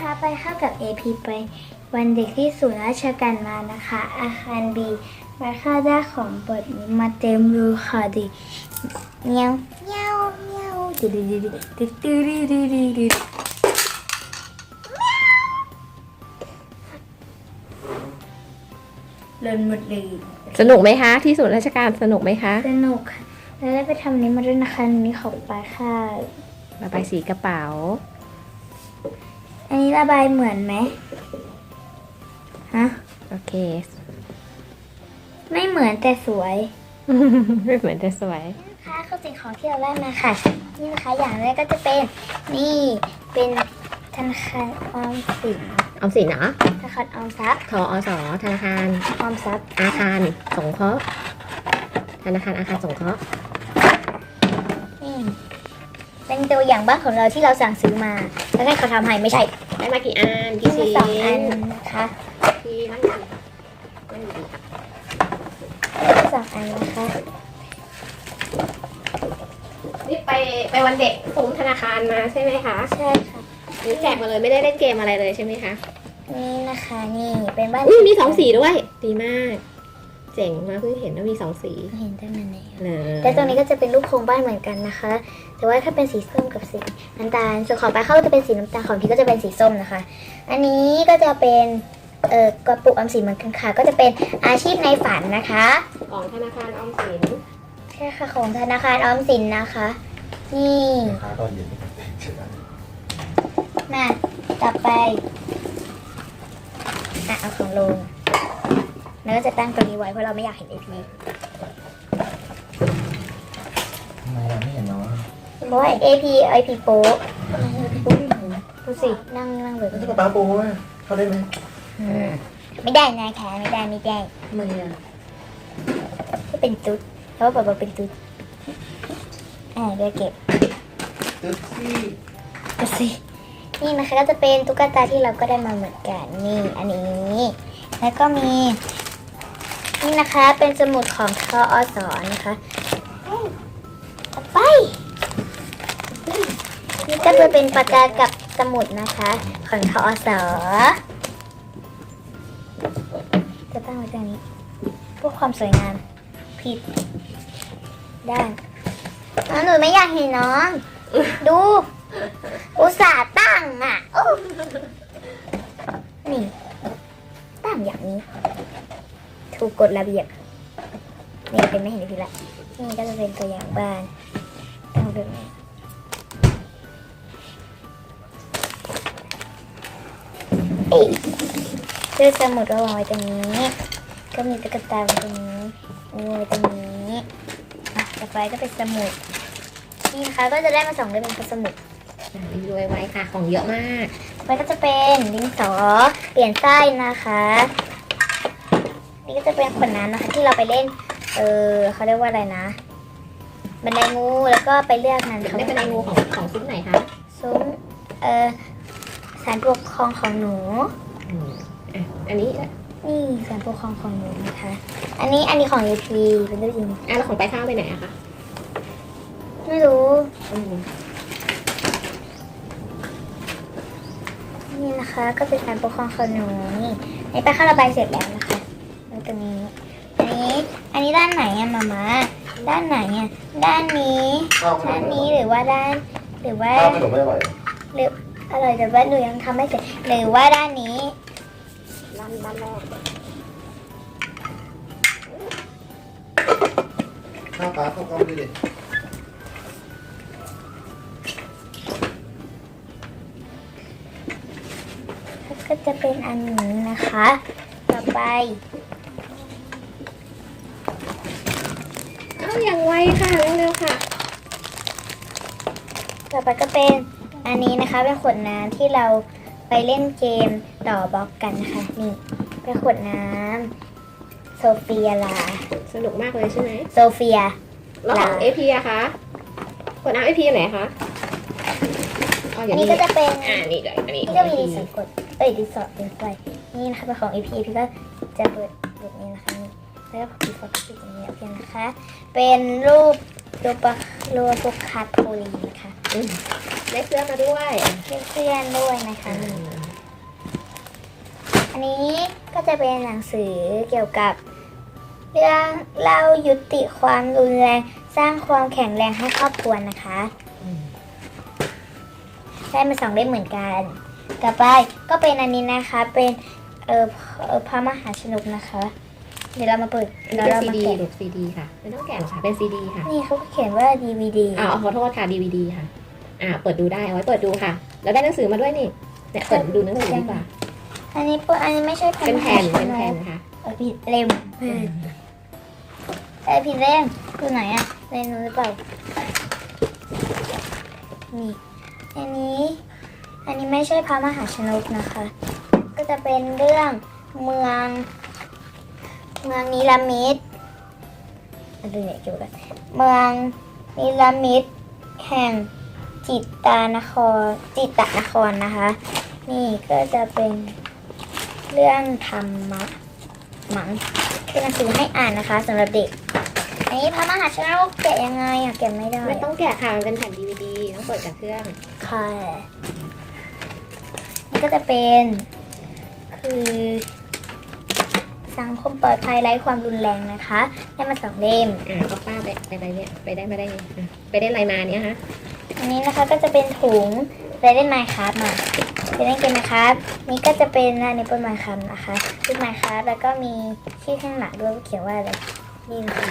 พาไปเข้ากับ AP ไปวันเด็กที่ศูนย์ราชการมานะคะ อาคารบีมาค่าได้ของบทนี้มาเต็มเลยค่ะดิเมียวเมียวเมียวดิดิดิดิดิดิดิดิดิดิเล่นหมดเลยสนุกไหมคะที่ศูนย์ราชการสนุกไหมคะ สนุกค่ะแล้วได้ไปทำนี้มาด้วยนะคะอันนี้ของปลาค่ะระบายสีกระเป๋า อันนี้ระบายเหมือนไหมฮะโอเค ไม่เหมือนแต่สวย ไม่เหมือนจะสวย นะคะคือสิ่งของที่เราได้มาค่ะ นี่นะคะอย่างแรกก็จะเป็นนี่เป็นธนาคารออมสินออมสินเนาะธนาคารออมทรัพย์ทอสธนาคาร ออมทรัพย์ อาคารสงเคราะห์ธนาคารอาคารสงเคราะห์นี่ เป็นตัวอย่างบ้านของเราที่เราสั่งซื้อมา แล้วให้เขาทำให้ไม่ใช่ได้มากี่อันกี่มีชิ้นสองอันนะคะที่นั่งอยู่นั่งอยู่ดีสองอันนะคะนี่ไปไปวันเด็กซุ้มธนาคารมาใช่ไหมคะใช่ค่ะนี่แจกมาเลยไม่ได้เล่นเกมอะไรเลยใช่ไหมคะนี่นะคะ นี่เป็นบ้านอุ้ยมีสองสีด้วย ดีมาก เจ๋งมากเพิ่งเห็นว่ามีสองสีเห็นได้ไหมเนี่ยเนอะแต่ตรงนี้ก็จะเป็นรูปโครงบ้านเหมือนกันนะคะ แต่ว่าถ้าเป็นสีส้มกับสีน้ำตาลส่วนของปลาเข้าจะเป็นสีน้ำตาลของพี่ก็จะเป็นสีส้มนะคะ อันนี้ก็จะเป็นเอ่อกระปุกออมสินเหมือนกันค่ะ ก็จะเป็นอาชีพในฝันนะคะของธนาคารออมสินใช่ค่ะของธนาคารออมสินนะคะ นี่ค้าตอนเย็นเสร็จแล้วมาต่อไปอะเอาของลง แล้วก็จะตั้งตรงนี้ไว้เพราะเราไม่อยากเห็น AP ทำไมเราไม่เห็นน้องเพราะว่า AP AP โป๊ะทำไมพี่ปุ๊บไม่เห็นดูสินั่งนั่งเลยแล้วที่ป้าปูว่าเขาได้ไหมไม่ได้นะคะไม่ได้ไม่ได้ทำไมอะก็เป็นตุ๊ดเพราะว่าป๊าป๊าเป็นตุ๊ดอ่าเดี๋ยวเก็บตึ๊ดซี่ดูสินี่นะคะก็จะเป็นตุ๊กตาที่เราก็ได้มาเหมือนกันนี่อันนี้ แล้วก็มี นี่นะคะเป็นสมุดของทออสอนะคะต่อไป นี่ก็จะเป็นปากกากับสมุดนะคะ ของทออสอจะตั้งไว้ตรงนี้เพื่อความสวยงามผิด ด้านอ๋อหนูไม่อยากเห็นน้อง ดู อุตส่าห์ตั้งอะอนี่ตั้งอย่างนี้ ถูกกฎระเบียบนี่เป็นไม่เห็นทีละนี่ก็จะเป็นตัวอย่างบ้านตั้งแบบนี้เอ้ยเสื้อสมุดก็วางไว้ตรงนี้ ก็มีตุ๊กตาไว้ตรงนี้มีไว้ตรงนี้อะต่อไปก็เป็นสมุดนี่นะคะก็จะได้มาสองเล่มเป็นสมุดรีวิวไว้ค่ะของเยอะมาก มันก็จะเป็นดินสอเปลี่ยนไส้นะคะ นี่ก็จะเป็นขวดน้ำนะคะ ที่เราไปเล่น เออเขาเรียกว่าอะไรนะ บันไดงูแล้วก็ไปเลือกนั้นได้เป็นไองูของของซุ้มไหนคะซุ้มเออสารปกครองของหนูอืมอะอันนี้อะนี่สารปกครองของหนูนะคะ อันนี้อันนี้ของยูพีเป็นตัวจริงแล้วของไปข้าวไปไหนอะคะไม่รู้อืมนี่นะคะ ก็เป็นสารปกครองของหนูนี่อันนี้ไปเข้าระบายเสร็จแล้วนะคะแล้ว ตัวนี้ อันนี้ อันนี้ด้านไหนอะมามาด้านไหนอะด้านนี้ ข้าวขนด้านมนี้หรือว่าด้าน หรือว่าข้าวขนมไม่อร่อยหรืออร่อยแต่ว่าหนูยังทำไม่เสร็จหรือว่าด้านนี้ด้านด้านแรกข้าวปลาข้าวกล้องด้วยดิก็จะเป็นอันนี้นะคะ ต่อไป อาอย่างไวค่ะเร็วๆค่ะ ต่อไปก็เป็นอันนี้นะคะเป็นขวดน้ำที่เราไปเล่นเกมต่อบล็อกกันนะคะนี่เป็นขวดน้ำโซเฟียลาสนุกมากเลยใช่ไหมโซเฟียแล้วของลาเอพีอะคะกดน้ำเอพีไหนคะอ๋อออัย่านงนี้นี้ก็จะเป็นอ่านี่เลยอันนี้นี่ก็มีดินสอกดเอ้ยดินสอเป็นไฟนี่นะคะเป็นของ EP EP ก็จะเปิดแบบนี้นะคะนี่ แล้วก็ปิดฝาปิดอย่างนี้โอเคนะคะ เป็นรูปรูปปะรูปปุกคาโทลีนะคะอืมได้เสื้อมาด้วยเพื่อนๆด้วยนะคะนี่นนี้ก็จะเป็นหนังสือเกี่ยวกับ เรื่องเล่ายุติความรุนแรงสร้างความแข็งแรงให้ครอบครัวนะคะอืมได้มาสองเล่มเหมือนกันต่อไปก็เป็นอันนี้นะคะเป็นเออเอ่อพระมหาชนกนะคะ เดี๋ยวเรามาเปิดอันเดี๋นี้ยวเป็นเราซีมาดีแกะลูกซีดีค่ะไม่ต้องแกะหรอกค่ะ เป็นซีดีค่ะ นี่เขาเขียนว่า DVD อ่าขอโทษค่ะดีวดีค่ะ อ่า เปิดดูได้เอาไว้เปิดดูค่ะ แล้วได้หนังสือมาด้วยนี่ เนี่ยเปิดดูหนังสือดีกว่า อันนี้ปุ๊อันนี้ไม่ใช่พระเป็นมแผ่หานชเป็นนแผ่นกค่ะเออผิดเล่มเออเออผิดเล่มดูไหนอะเล่มนู้นหรือเปล่า นี่ อันนี้ อันนี้ไม่ใช่พระมหาชนกนะคะ ก็จะเป็นเรื่องเมือง เมืองนิรามิดอะไรเนี่ยเกี่ยวกันเมืองนิรามิดแห่งจิตตานคร จิตตนครนะคะ นี่ก็จะเป็นเรื่องธรรมะมังคือหนังสือให้อ่านนะคะสำหรับเด็ก อันนี้พระมหาชนกแกะยังไงอะแกะไม่ได้ไม่ต้องแกะค่ะมันเป็นแผ่นดีวดีต้องเปิดจากเครื่องค่ะนี่ก็จะเป็นคือ สังคมปลอดภัยไร้ความรุนแรงนะคะได้มาสองเล่มอ่าก็ป้าไปไปไปเนี่ยไปได้มาได้ไงอะไปได้อะไรมาเนี่ยฮะอันนี้นะคะก็จะเป็นถุงไปเล่นไมค์ครับมาไปเล่นเกมนะครับ นี่ก็จะเป็นอันนี้เป็นไมค์ครับนะคะเป็นไมค์ครับแล้วก็มีชื่อข้างหลังด้วยเขียนว่าอะไรนี่นะคะ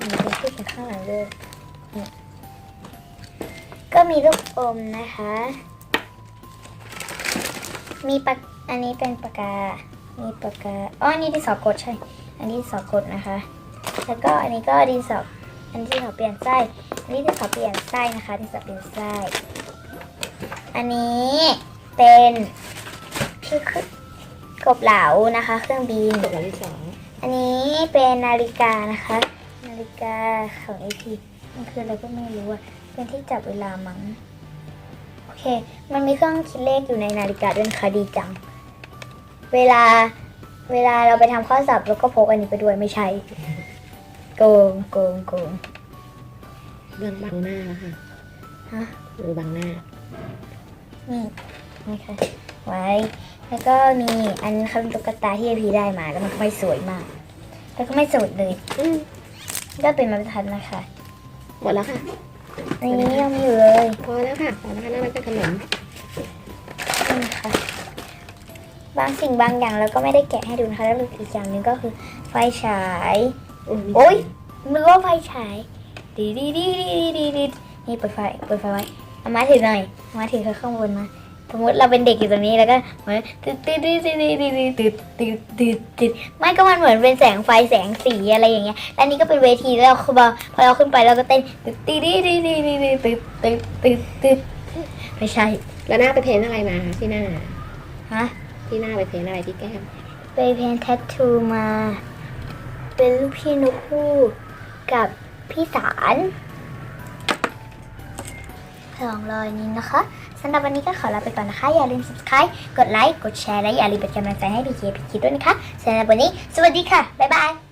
มีเป็นชื่อเขียนข้างหลังด้วยนี่ก็มีลูกอมนะคะ มีปากอันนี้เป็นปากกา มีปากกาอ๋ออันนี้ดินสอกดใช่ อันนี้ดินสอกดนะคะ แล้วก็อันนี้ก็ดินสออันนี้ดินสอเปลี่ยนไส้ อันนี้ดินสอเปลี่ยนไส้นะคะดินสอเปลี่ยนไส้ อันนี้เป็นคือกบเหลานะคะ เครื่องบินตัวที่สองอันนี้เป็นนาฬิกานะคะ นาฬิกาของไอพีมันคืออะไรก็ไม่รู้อะเป็นที่จับเวลามั้ง โอเค มันมีเครื่องคิดเลขอยู่ในนาฬิกาด้วยนะคะดีจัง เวลาเวลาเราไปทำข้อสอบเราก็พกอันนี้ไปด้วยไม่ใช่โกงโกงโกงเรื่องบังหน้าแล้วค่ะฮะดูบังหน้านี่นี่ค่ะไว้ แล้วก็มีอันนี้ค่ะเป็นตุ๊กตาที่ไอพีได้มาแล้วมันก็ไม่สวยมาก แล้วก็ไม่สวยเลยอืมก็เป็นมาตรฐานนะคะหมดแล้วค่ะอันนี้ยังมีอยู่เลย พอแล้วค่ะพอแล้วค่ะน่ารักเป็นขนมนี่ค่ะ บางสิ่งบางอย่างเราก็ไม่ได้แกะให้ดูนะคะแล้วอีกอย่างหนึ่งก็คือไฟฉาย โอ๊ยมันก็ไฟฉายดีดีดีดีดีดีนี่เปิดไฟเปิดไฟไว้เอามาถือหน่อยเอามาถือข้างบนมาสมมติเราเป็นเด็กอยู่ตรงนี้แล้วก็เหมือนตึ๊ดตึ๊ดตึ๊ดตึ๊ดตึ๊ดตึ๊ดตึ๊ดตึ๊ดตึ๊ดไม่ก็มันเหมือนเป็นแสงไฟแสงสีอะไรอย่างเงี้ยแล้วนี่ก็เป็นเวทีแล้วเราคือพอพอเราขึ้นไปเราก็เต้นตึ๊ดตึ๊ดตึ๊ดตึ๊ดตึ๊ดตึ๊ดตึ๊ดตึ๊ดตึ๊ดตึ๊ดไม่ใช่แล้วหน้าไปเพ้นท์อะไรมาคะที่หน้าฮะ ที่หน้าไปเพ้นท์อะไรที่แก้มไปเพ้นแทททูมา เป็นรูปพี่นกคู่กับพี่สารสองรอยนี้นะคะสำหรับวันนี้ก็ขอลาไปก่อนนะคะ อย่าลืม subscribe กดไลค์ กดแชร์ และอย่าลืมเป็นกำลังใจให้พี่เคพี่คิดด้วยนะคะสำหรับวันนี้ สวัสดีค่ะ บ๊ายบาย